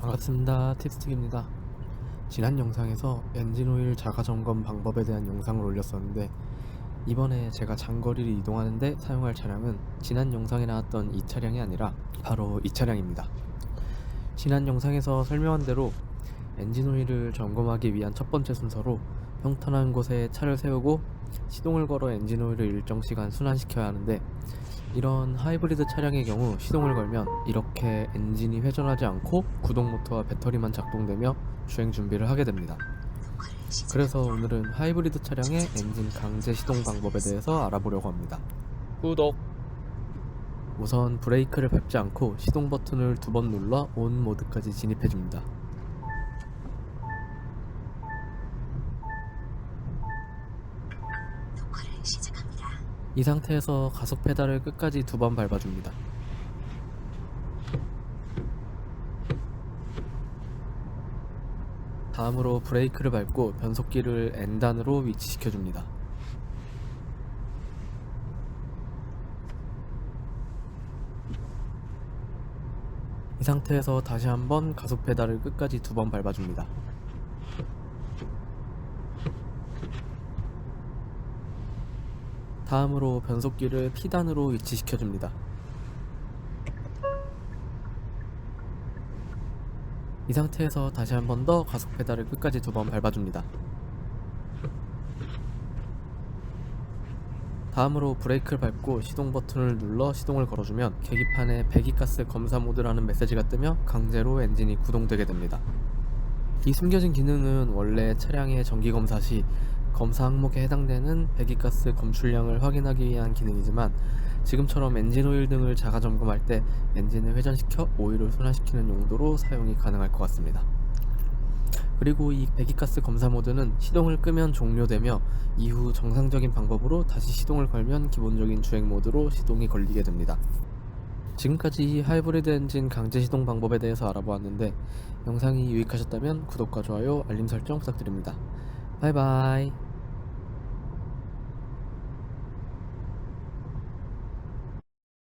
반갑습니다. 팁스틱입니다. 지난 영상에서 엔진오일 자가 점검 방법에 대한 영상을 올렸었는데 이번에 제가 장거리를 이동하는데 사용할 차량은 지난 영상에 나왔던 이 차량이 아니라 바로 이 차량입니다. 지난 영상에서 설명한 대로 엔진오일을 점검하기 위한 첫 번째 순서로 평탄한 곳에 차를 세우고 시동을 걸어 엔진오일을 일정 시간 순환시켜야 하는데 이런 하이브리드 차량의 경우 시동을 걸면 이렇게 엔진이 회전하지 않고 구동 모터와 배터리만 작동되며 주행 준비를 하게 됩니다. 그래서 오늘은 하이브리드 차량의 엔진 강제 시동 방법에 대해서 알아보려고 합니다. 구독! 우선 브레이크를 밟지 않고 시동 버튼을 두 번 눌러 온 모드까지 진입해 줍니다. 이 상태에서 가속 페달을 끝까지 두 번 밟아줍니다. 다음으로 브레이크를 밟고 변속기를 N단으로 위치시켜줍니다. 이 상태에서 다시 한번 가속 페달을 끝까지 두 번 밟아줍니다. 다음으로 변속기를 P단으로 위치시켜줍니다. 이 상태에서 다시 한 번 더 가속 페달을 끝까지 두 번 밟아줍니다. 다음으로 브레이크를 밟고 시동 버튼을 눌러 시동을 걸어주면 계기판에 배기가스 검사 모드라는 메시지가 뜨며 강제로 엔진이 구동되게 됩니다. 이 숨겨진 기능은 원래 차량의 정기 검사 시 검사 항목에 해당되는 배기가스 검출량을 확인하기 위한 기능이지만 지금처럼 엔진 오일 등을 자가 점검할 때 엔진을 회전시켜 오일을 순환시키는 용도로 사용이 가능할 것 같습니다. 그리고 이 배기가스 검사 모드는 시동을 끄면 종료되며 이후 정상적인 방법으로 다시 시동을 걸면 기본적인 주행 모드로 시동이 걸리게 됩니다. 지금까지 하이브리드 엔진 강제 시동 방법에 대해서 알아보았는데 영상이 유익하셨다면 구독과 좋아요, 알림 설정 부탁드립니다. 바이바이.